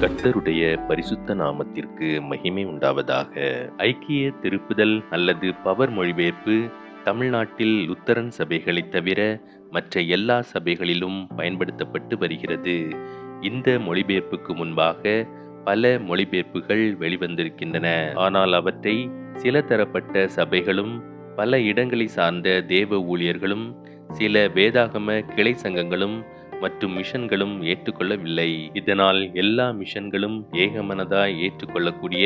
கர்த்தருடைய பரிசுத்த நாமத்திற்கு மகிமை உண்டாவதாக. ஐக்கிய திருப்புதல் அல்லது பவர் மொழிபெயர்ப்பு தமிழ்நாட்டில் லுத்தரன் சபைகளைத் தவிர மற்ற எல்லா சபைகளிலும் பயன்படுத்தப்பட்டு வருகிறது. இந்த மொழிபெயர்ப்புக்கு முன்பாக பல மொழிபெயர்ப்புகள் வெளிவந்திருக்கின்றன. ஆனால் அவற்றை சில தரப்பட்ட சபைகளும் பல இடங்களை சார்ந்த தேவ ஊழியர்களும் சில வேதாகம கிளை சங்கங்களும் மற்றும் மிஷன்களும் ஏற்றுக்கொள்ளவில்லை. இதனால் எல்லா மிஷன்களும் ஏகமனதாய் ஏற்றுக்கொள்ளக்கூடிய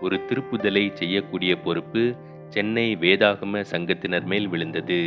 ஒரு திருப்புதலை செய்யக்கூடிய பொறுப்பு சென்னை வேதாகம சங்கத்தினர் மேல் விழுந்தது.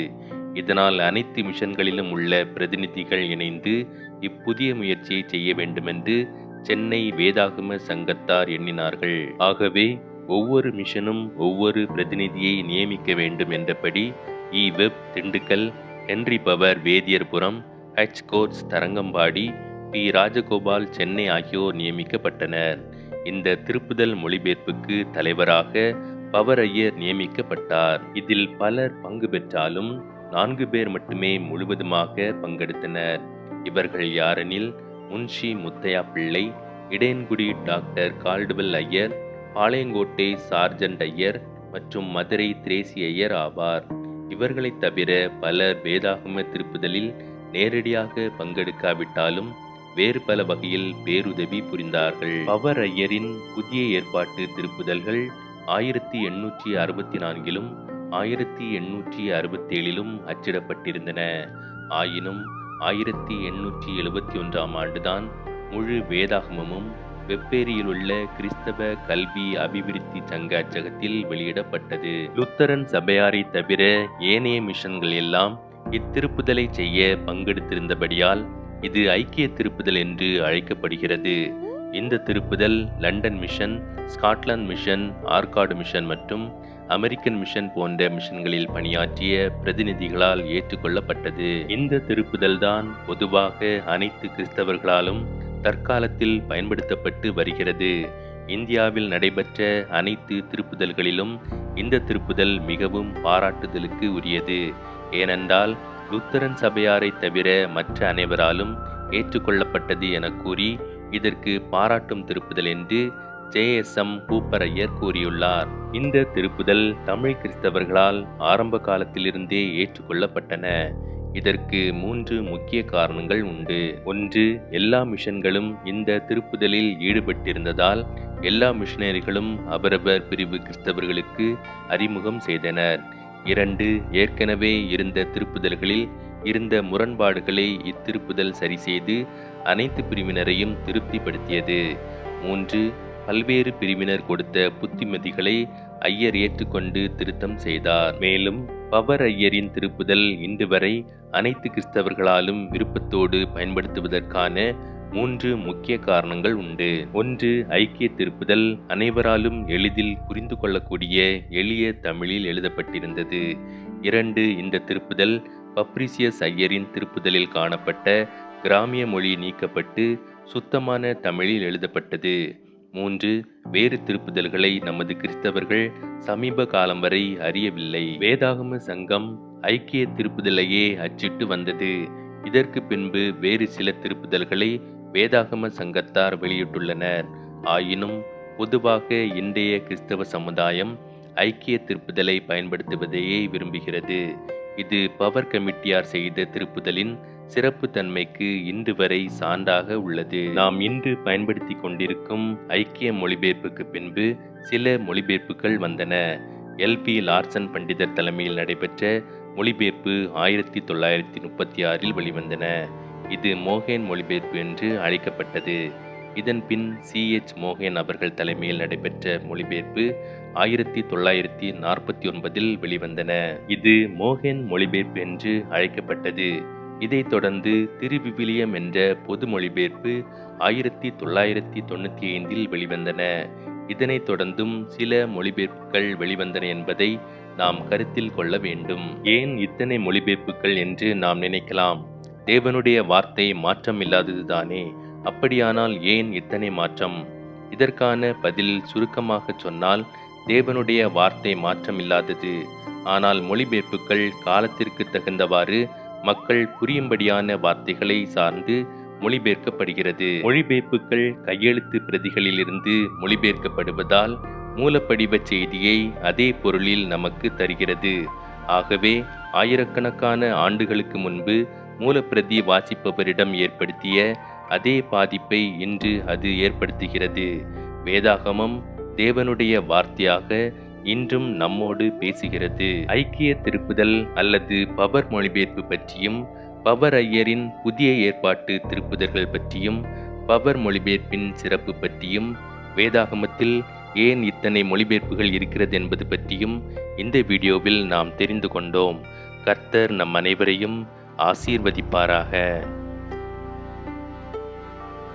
இதனால் அனைத்து மிஷன்களிலும் உள்ள பிரதிநிதிகள் இணைந்து இப்புதிய முயற்சியை செய்ய வேண்டுமென்று சென்னை வேதாகம சங்கத்தார் எண்ணினார்கள். ஆகவே ஒவ்வொரு மிஷனும் ஒவ்வொரு பிரதிநிதியை நியமிக்க வேண்டும் என்றபடி E Webb Dindigul Henry Bower Vediyarpuram H Coates Tharangambadi P Rajagopal Chennai ஆகியோர் நியமிக்கப்பட்டனர். இந்த திருப்புதல் மொழிபெயர்ப்புக்கு தலைவராக பவர் ஐயர் நியமிக்கப்பட்டார். இதில் பலர் பங்கு பெற்றாலும் நான்கு பேர் மட்டுமே முழுவதுமாக பங்கெடுத்தனர். இவர்கள் யாரெனில் Munshi Muthiah Pillai Idaiyangudi doctor Caldwell Iyer Palayamkottai Sargent Iyer மற்றும் மதுரை திரேசி ஐயர் ஆவார். இவர்களைத் தவிர பலர் வேதாகம திருப்புதலில் நேரடியாக பங்கெடுக்காவிட்டாலும் வேறு பல வகையில் பேருதவி புரிந்தார்கள். பவர் ஐயரின் புதிய ஏற்பாட்டு திருப்புதல்கள் ஆயிரத்தி எண்ணூற்றி அறுபத்தி நான்கிலும் ஆயிரத்தி எண்ணூற்றி அறுபத்தி ஏழிலும் அச்சிடப்பட்டிருந்தன. ஆயினும் ஆயிரத்தி எண்ணூற்றி எழுபத்தி ஒன்றாம் ஆண்டுதான் முழு வேதாகமமும் வெப்பேரியிலுள்ள கிறிஸ்தவ கல்வி அபிவிருத்தி சங்க அச்சகத்தில் வெளியிடப்பட்டது. லுத்தரன் சபையாரை தவிர ஏனைய மிஷன்கள் எல்லாம் இத்திருப்புதலை செய்ய பங்கெடுத்திருந்தபடியால் இது ஐக்கிய திருப்புதல் என்று அழைக்கப்படுகிறது. இந்த திருப்புதல் London mission Scotland mission Arcot mission மற்றும் அமெரிக்கன் மிஷன் போன்ற மிஷன்களில் பணியாற்றிய பிரதிநிதிகளால் ஏற்றுக்கொள்ளப்பட்டது. இந்த திருப்புதல் தான் பொதுவாக அனைத்து கிறிஸ்தவர்களாலும் தற்காலத்தில் பயன்படுத்தப்பட்டு வருகிறது. இந்தியாவில் நடைபெற்ற அனைத்து திருப்புதல்களிலும் இந்த திருப்புதல் மிகவும் பாராட்டுதலுக்கு உரியது. ஏனென்றால் லுத்தரன் சபையாரை தவிர மற்ற அனைவராலும் ஏற்றுக்கொள்ளப்பட்டது என கூறி இதற்கு பாராட்டும் திருப்புதல் என்று ஜே. எஸ். எம். கூப்பரையர் கூறியுள்ளார். இந்த திருப்புதல் தமிழ் கிறிஸ்தவர்களால் ஆரம்ப காலத்திலிருந்தே ஏற்றுக்கொள்ளப்பட்டன. இதற்கு மூன்று முக்கிய காரணங்கள் உண்டு. ஒன்று எல்லா மிஷன்களும் இந்த திருப்புதலில் ஈடுபட்டிருந்ததால் எல்லா மிஷனரிகளும் அவரவர் பிரிவு கிறிஸ்தவர்களுக்கு அறிமுகம் செய்தனர். இரண்டு ஏற்கனவே இருந்த திருப்புதல்களில் இருந்த முரண்பாடுகளை இத்திருப்புதல் சரி செய்து அனைத்து பிரிவினரையும் திருப்திப்படுத்தியது. மூன்று பல்வேறு பிரிவினர் கொடுத்த புத்திமதிகளை ஐயர் ஏற்றுக்கொண்டு திருத்தம் செய்தார். மேலும் பவர் ஐயரின் திருப்புதல் இன்று வரை அனைத்து கிறிஸ்தவர்களாலும் விருப்பத்தோடு பயன்படுத்துவதற்கான மூன்று முக்கிய காரணங்கள் உண்டு. ஒன்று ஐக்கிய திருப்புதல் அனைவராலும் எளிதில் புரிந்து கொள்ளக்கூடிய எளிய தமிழில் எழுதப்பட்டிருந்தது. இரண்டு இந்த திருப்புதல் பப்ரிசியஸ் ஐயரின் திருப்புதலில் காணப்பட்ட கிராமிய மொழி நீக்கப்பட்டு சுத்தமான தமிழில் எழுதப்பட்டது. மூன்று வேறு திருப்புதல்களை நமது கிறிஸ்தவர்கள் சமீப காலம் வரை அறியவில்லை. வேதாகம சங்கம் ஐக்கிய திருப்புதலையே அச்சிட்டு வந்தது. இதற்கு பின்பு வேறு சில திருப்புதல்களை வேதாகம சங்கத்தார் வெளியிட்டுள்ளனர். ஆயினும் பொதுவாக இன்றைய கிறிஸ்தவ சமுதாயம் ஐக்கிய திருப்புதலை பயன்படுத்துவதையே விரும்புகிறது. இது பவர் கமிட்டியார் செய்த திருப்புதலின் சிறப்புத்தன்மைக்கு இன்று வரை சான்றாக உள்ளது. நாம் இன்று பயன்படுத்தி கொண்டிருக்கும் ஐக்கிய மொழிபெயர்ப்புக்கு பின்பு சில மொழிபெயர்ப்புகள் வந்தன. எல். பி. லார்சன் பண்டிதர் தலைமையில் நடைபெற்ற மொழிபெயர்ப்பு ஆயிரத்தி தொள்ளாயிரத்தி முப்பத்தி ஆறில் வெளிவந்தன. இது மோகேன் மொழிபெயர்ப்பு என்று அழைக்கப்பட்டது. இதன் பின் சி. எச். மோகன் அவர்கள் தலைமையில் நடைபெற்ற மொழிபெயர்ப்பு ஆயிரத்தி தொள்ளாயிரத்தி நாற்பத்தி ஒன்பதில் வெளிவந்தன. இது மோகன் மொழிபெயர்ப்பு என்று அழைக்கப்பட்டது. இதைத் தொடர்ந்து திருவிவிலியம் என்ற பொது மொழிபெயர்ப்பு ஆயிரத்தி தொள்ளாயிரத்தி தொண்ணூற்றி ஐந்தில் வெளிவந்தன. இதனைத் தொடர்ந்தும் சில மொழிபெயர்ப்புகள் வெளிவந்தன என்பதை நாம் கருத்தில் கொள்ள வேண்டும். ஏன் இத்தனை மொழிபெயர்ப்புகள் என்று நாம் நினைக்கலாம். தேவனுடைய வார்த்தை மாற்றம் இல்லாததுதானே அப்படியானால் ஏன் இத்தனை மாற்றம்? இதற்கான பதில் சுருக்கமாக சொன்னால் தேவனுடைய வார்த்தை மாற்றம் இல்லாதது. ஆனால் மொழிபெயர்ப்புகள் காலத்திற்கு தகுந்தவாறு மக்கள் புரியும்படியான வார்த்தைகளை சார்ந்து மொழிபெயர்க்கப்படுகிறது. மொழிபெயர்ப்புகள் கையெழுத்து பிரதிகளிலிருந்து மொழிபெயர்க்கப்படுவதால் மூலப்படிவ செய்தியை அதே பொருளில் நமக்கு தருகிறது. ஆகவே ஆயிரக்கணக்கான ஆண்டுகளுக்கு முன்பு மூலப்பிரதி வாசிப்பவரிடம் ஏற்படுத்திய அதே பாதிப்பை இன்று அது ஏற்படுத்துகிறது. வேதாகமம் தேவனுடைய வார்த்தையாக இன்றும் நம்மோடு பேசுகிறது ஐக்கிய திருப்புதல் அல்லது பவர் மொழிபெயர்ப்பு பற்றியும் பவர் ஐயரின் புதிய ஏற்பாட்டு திருப்புதல்கள் பற்றியும் பவர் மொழிபெயர்ப்பின் சிறப்பு பற்றியும் வேதாகமத்தில் ஏன் இத்தனை மொழிபெயர்ப்புகள் இருக்கிறது என்பது பற்றியும் இந்த வீடியோவில் நாம் தெரிந்து கொண்டோம். கர்த்தர் நம் அனைவரையும் ஆசீர்வதிப்பாராக.